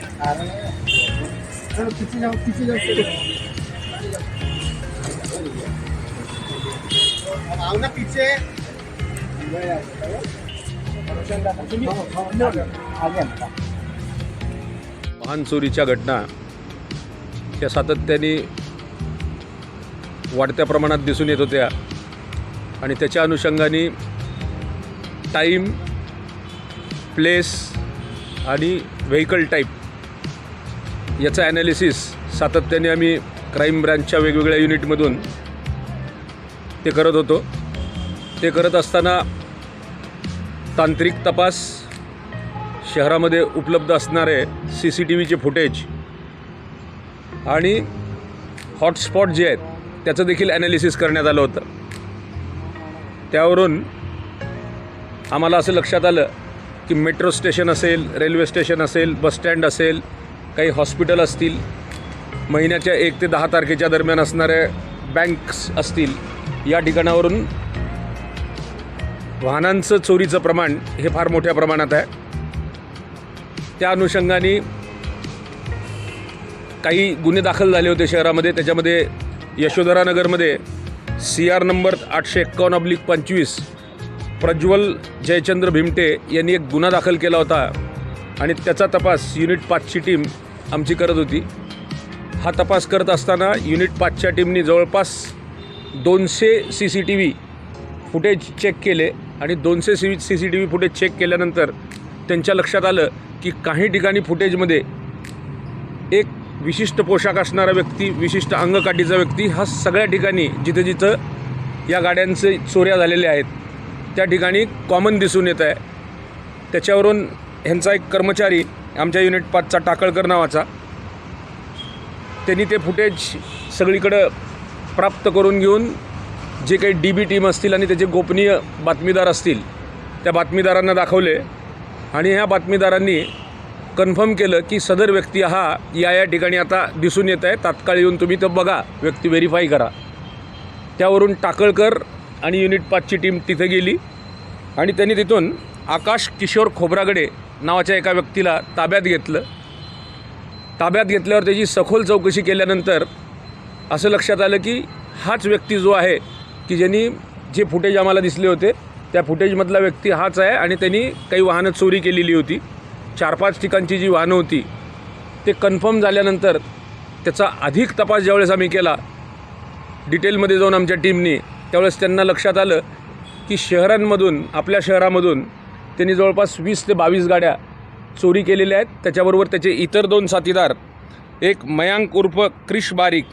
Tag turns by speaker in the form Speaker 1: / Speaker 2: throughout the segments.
Speaker 1: ना
Speaker 2: वाहन चोरीच्या घटना या सातत्याने वाढत्या प्रमाणात दिसून येत होत्या. आणि त्याच्या अनुषंगाने टाईम प्लेस आणि व्हेकल टाईप याचं ॲनालिसिस सातत्याने आम्ही क्राईम ब्रँचच्या वेगवेगळ्या युनिटमधून ते करत होतो. ते करत असताना तांत्रिक तपास शहरामध्ये उपलब्ध असणारे सी सी टी व्हीचे फुटेज आणि हॉटस्पॉट जे आहेत त्याचं देखील ॲनालिसिस करण्यात आलं होतं. त्यावरून आम्हाला असं लक्षात आलं की मेट्रो स्टेशन असेल रेल्वे स्टेशन असेल बसस्टँड असेल काही हॉस्पिटल असतील महिन्याच्या एक ते दहा तारखेच्या दरम्यान असणाऱ्या बँक्स असतील या ठिकाणावरून वाहनांचं चोरीचं प्रमाण हे फार मोठ्या प्रमाणात आहे. त्या अनुषंगाने काही गुन्हे दाखल झाले होते शहरामध्ये त्याच्यामध्ये यशोधरा नगरमध्ये सी आर नंबर आठशे एक्कावन्न अब्लिक पंचवीस प्रज्वल जयचंद्र भिमटे यांनी एक गुन्हा दाखल केला होता आणि त्याचा तपास युनिट पाचची टीम आमची करत होती. हा तपास करत असताना युनिट पाचच्या टीमनी जवळपास दोनशे C C T V footage check केले आणि दोनशे C C C T V footage check केल्यानंतर त्यांच्या लक्षात आलं की काही ठिकाणी फुटेजमध्ये एक विशिष्ट पोशाख असणारा व्यक्ती विशिष्ट अंगकाठीचा व्यक्ती हा सगळ्या ठिकाणी जिथं जिथं या गाड्यांचे चोऱ्या झालेल्या आहेत त्या ठिकाणी कॉमन दिसून येत आहे. त्याच्यावरून ह्यांचा एक कर्मचारी आमच्या युनिट पाचचा टाकळकर नावाचा. त्यांनी ते फुटेज सगळीकडं प्राप्त करून घेऊन जे काही डी बी टीम असतील आणि त्याचे गोपनीय बातमीदार असतील त्या बातमीदारांना दाखवले. आणि ह्या बातमीदारांनी कन्फर्म केलं की सदर व्यक्ती हा या या ठिकाणी आता दिसून येत आहे. तात्काळ येऊन तुम्ही तो बघा. व्यक्ती व्हेरीफाय करा. त्यावरून टाकळकर आणि युनिट पाचची टीम तिथे गेली. आणि त्यांनी तिथून आकाश किशोर खोब्रागडे नावाच्या एका व्यक्तीला ताब्यात घेतलं. ताब्यात घेतल्यावर त्याची सखोल चौकशी केल्यानंतर असं लक्षात आलं की हाच व्यक्ती जो आहे की ज्यांनी जे फुटेज आम्हाला दिसले होते त्या फुटेजमधला व्यक्ती हाच आहे आणि त्यांनी काही वाहनं चोरी केलेली होती. चार पाच ठिकाणची जी वाहनं होती ते कन्फर्म झाल्यानंतर त्याचा अधिक तपास ज्यावेळेस आम्ही केला डिटेलमध्ये जाऊन आमच्या टीमनी त्यावेळेस त्यांना लक्षात आलं की शहरांमधून आपल्या शहरामधून त्यांनी जवळपास वीस ते बावीस गाड्या चोरी केलेल्या आहेत. त्याच्याबरोबर त्याचे इतर दोन साथीदार एक मयांक उर्फ क्रिश बारीक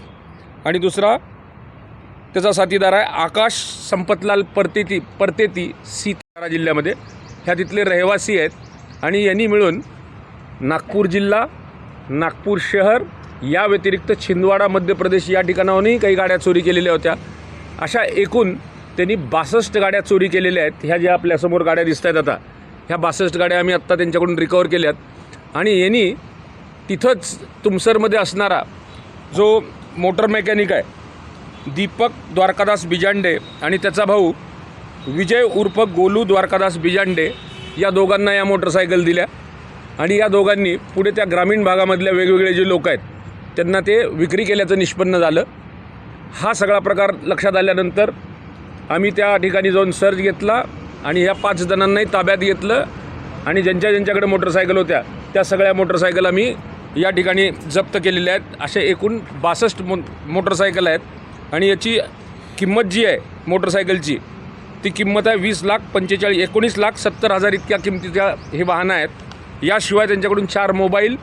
Speaker 2: आणि दुसरा त्याचा साथीदार आहे आकाश संपतलाल परतेती परतेती सीतारा जिल्ह्यामध्ये. ह्या तिथले रहिवासी आहेत आणि यांनी मिळून नागपूर जिल्हा नागपूर शहर या व्यतिरिक्त छिंदवाडा मध्य प्रदेश या ठिकाणाहूनही काही गाड्या चोरी केलेल्या होत्या. अशा एकूण त्यांनी बासष्ट गाड्या चोरी केलेल्या आहेत. ह्या ज्या आपल्यासमोर गाड्या दिसत आहेत आता. ह्या बासष्ट गाड्या आम्ही आत्ता त्यांच्याकडून रिकवर केल्यात. आणि यांनी तिथंच तुमसरमध्ये असणारा जो मोटर मेकॅनिक आहे दीपक द्वारकादास बिजांडे आणि त्याचा भाऊ विजय उर्फ गोलू द्वारकादास बिजांडे या दोघांना या मोटरसायकल दिल्या. आणि या दोघांनी पुढे त्या ग्रामीण भागामधल्या वेगवेगळे जे लोक आहेत त्यांना ते विक्री केल्याचं निष्पन्न झालं. हा सगळा प्रकार लक्षात आल्यानंतर आम्ही त्या ठिकाणी जाऊन सर्च घेतला आणि ह्या पाच जणांनाही ताब्यात घेतलं आणि ज्यांच्या ज्यांच्याकडे मोटरसायकल होत्या त्या सगळ्या मोटरसायकल आम्ही या ठिकाणी जप्त केलेल्या आहेत. असे एकूण बासष्ट मो मोटरसायकल आहेत आणि याची किंमत जी आहे मोटरसायकलची ती किंमत आहे वीस लाख पंचेचाळीस एकोणीस लाख सत्तर हजार इतक्या किमतीच्या हे वाहनं आहेत. याशिवाय त्यांच्याकडून चार मोबाईल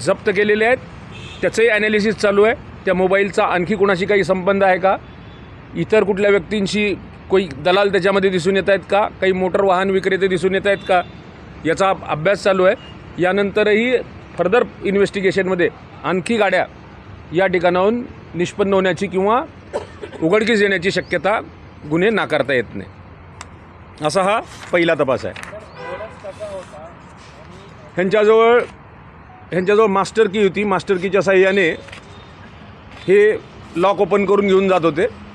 Speaker 2: जप्त केलेले आहेत. त्याचंही ॲनालिसिस चालू आहे. त्या मोबाईलचा आणखी कोणाशी काही संबंध आहे का? इतर कुठल्या व्यक्तींशी कोई दलाल त्याच्यामध्ये दिसून येत आहेत का? काही मोटर वाहन विक्रेते दिसून येत आहेत का? याचा अभ्यास चालू आहे. यानंतरही फर्दर इन्व्हेस्टिगेशनमध्ये आणखी गाड्या या ठिकाणाहून निष्पन्न होण्याची किंवा उघडकीस येण्याची शक्यता गुन्हे नाकारता येत नाही. असा हा पहिला तपास आहे. ह्यांच्याजवळ ह्यांच्याजवळ मास्टर की होती. मास्टर कीच्या साह्याने हे लॉक ओपन करून घेऊन जात होते.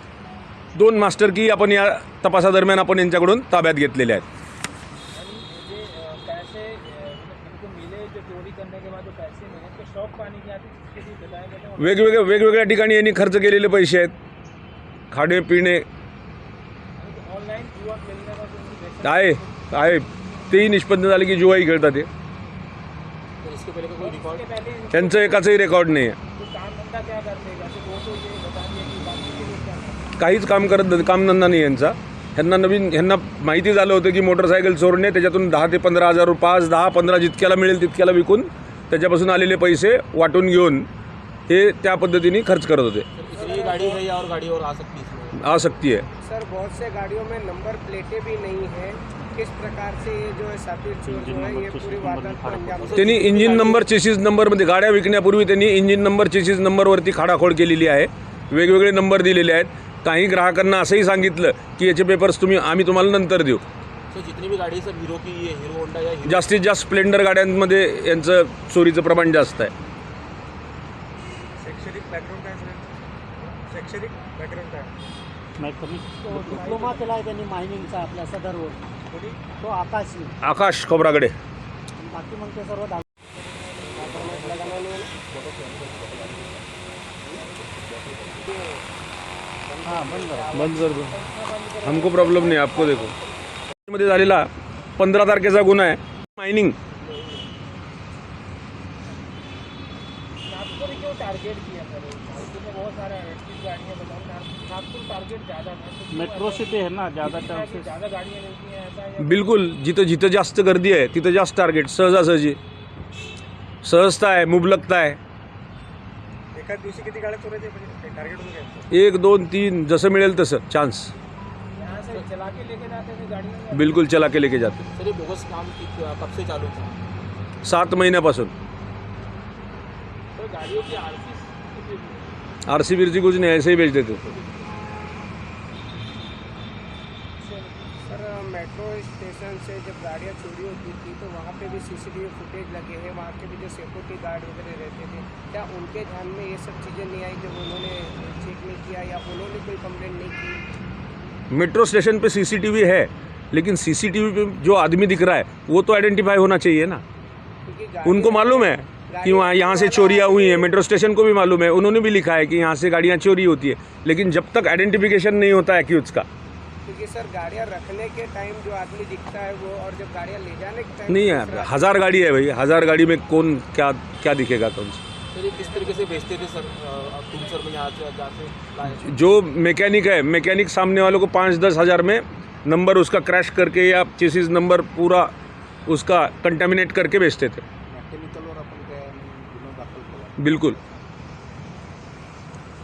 Speaker 2: दोन मास्टर की आपण या तपासादरम्यान आपण यांच्याकडून ताब्यात घेतलेल्या आहेत. वेगवेगळ्या वेगवेगळ्या ठिकाणी यांनी खर्च केलेले पैसे आहेत. खाणे पिणे. आहे आहे. तेही निष्पन्न झाले की जुवाही खेळतात ते त्यांचं एकाचंही रेकॉर्ड नाही आहे काहीच काम करत कामधंदा नाही यांचा. ह्यांना नवीन ह्यांना माहिती झालं होतं की मोटरसायकल चोरणे त्याच्यातून दहा ते पंधरा हजार रुपये पाच दहा पंधरा जितक्याला मिळेल तितक्याला विकून त्याच्यापासून आलेले पैसे वाटून घेऊन हे त्या पद्धतीने खर्च करत होते.
Speaker 3: इसलिए गाड़ी है या और गाड़ी और आ सकती इसमें
Speaker 2: आसक्ती आहे.
Speaker 4: सर बहुत से गाड़ियों में नंबर प्लेटें भी नहीं है. किस प्रकार से ये जो है साथी चोर जो है ये पूरी वारदात को अंजाम दे-
Speaker 2: त्यांनी इंजिन नंबर चेसिस नंबरमध्ये गाड्या विकण्यापूर्वी त्यांनी इंजिन नंबर चेसिस नंबरवरती खाडाखोड केलेली आहे. वेगवेगळे नंबर दिलेले आहेत. काही ग्राहकांना असंही सांगितलं की याचे पेपर्स तुम्ही आम्ही तुम्हाला नंतर देऊ.
Speaker 3: जितनी भी गाड़ी सब हीरो की ये हीरो होंडा या हीरो
Speaker 2: जास्तीत जास्त स्प्लेंडर गाड्यांमध्ये यांचं चोरीचं प्रमाण जास्त आहे.
Speaker 1: शैक्षणिक बॅकग्राऊंड काय सर शैक्षणिक बॅकग्राऊंड काय?
Speaker 5: तो डिप्लोमा केला आहे त्यांनी मायनिंगचा आपल्या सदरवर. तो आकाशी
Speaker 2: आकाश खोबरागडे.
Speaker 5: बाकी मग ते सर्व दाखव बंद करा
Speaker 2: दो हमको प्रॉब्लेम नाही आपको देखो. मध्ये झालेला पंधरा तारखेचा गुन्हा आहे. मायनिंग
Speaker 5: मेट्रो सिटी है ना ज़्यादा चांसेस
Speaker 2: बिलकुल जिथं जिथं जास्त गर्दी आहे तिथं जास्त टार्गेट सहजासहजी. सहजता आहे मुबलकता आहे.
Speaker 1: एकाच दिवशी किती गाड्या चोरायचे टार्गेट होतं
Speaker 2: एक दोन तीन जसं मिळेल तसं चान्स
Speaker 3: यहाँ से चला के लेके जाते थे गाड़ियाँ या-
Speaker 2: बिलकुल चला के लेके जाते
Speaker 3: सर ये बोगस काम की- कब से चालू था?
Speaker 2: सात महिन्यापासून।
Speaker 3: गाड़ियों की आर
Speaker 2: आर सी बीर कुछ नहीं ऐसे ही बेच देते
Speaker 4: सर मेट्रो स्टेशन से जब गाड़ियाँ चोरी होती थी तो वहाँ पे भी सीसीटीवी फुटेज लगे हैं। वहाँ के भी जो सिक्योरिटी गार्ड वगैरह रहते थे क्या उनके ध्यान में ये सब चीज़ें नहीं आई जब उन्होंने चेक नहीं किया या उन्होंने कोई कंप्लेंट नहीं की?
Speaker 2: मेट्रो स्टेशन पे सीसीटीवी है लेकिन सीसीटीवी पे जो आदमी दिख रहा है वो तो आइडेंटिफाई होना चाहिए ना। उनको मालूम है कि वहाँ यहाँ से चोरियाँ हुई हैं। मेट्रो स्टेशन को भी मालूम है। उन्होंने भी लिखा है कि यहाँ से गाड़ियाँ चोरी होती है लेकिन जब तक आइडेंटिफिकेशन नहीं होता है एक्यूज का
Speaker 4: क्योंकि सर गाड़ियाँ रखने के टाइम जो आदमी दिखता है वो और जब गाड़ियाँ ले जाने के टाइम
Speaker 2: नहीं है हज़ार गाड़ी है भाई हज़ार गाड़ी में कौन क्या क्या दिखेगा कौन सा?
Speaker 3: सर किस तरीके से बेचते थे सर? तुम सर में यहाँ से
Speaker 2: जो मैकेनिक है मैकेनिक सामने वालों को पाँच दस हज़ार में नंबर उसका क्रैश करके या चेसिस नंबर पूरा उसका कंटेमिनेट करके बेचते थे। बिलकुल।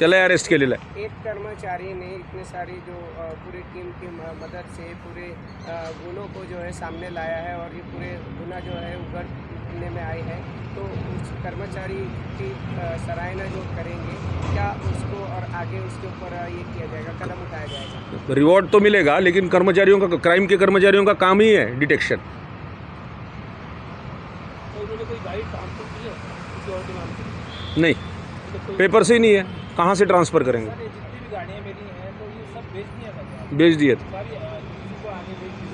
Speaker 2: त्याला अरेस्ट केलेलं आहे
Speaker 4: एक कर्मचारी ने इतने सारी जो अ, पूरी टीम की म- मदद से पूरे अ, गुनों को जो है सामने लाया है और ये पूरे गुना जो है उगड़ने में आए हैं। तो उस कर्मचारी की अ, सराहना जो करेंगे क्या उसको और आगे उसके ऊपर अ, ये किया जाएगा कदम उठाया जाएगा?
Speaker 2: रिवॉर्ड तो मिलेगा लेकिन कर्मचारियों का क्राइम के कर्मचारियों का काम ही है डिटेक्शन
Speaker 3: तो उन्होंने कोई गाड़ी ट्रांसफ़र की है? किसी और के नाम से?
Speaker 2: नहीं।
Speaker 3: तो
Speaker 2: पेपर से ही नहीं है। कहाँ से ट्रांसफ़र करेंगे?
Speaker 3: सर ये जितनी भी गाड़ियाँ मिली हैं तो ये सब
Speaker 2: बेच दिए थे
Speaker 3: सारी अ, किसी को आगे बेच दी सबको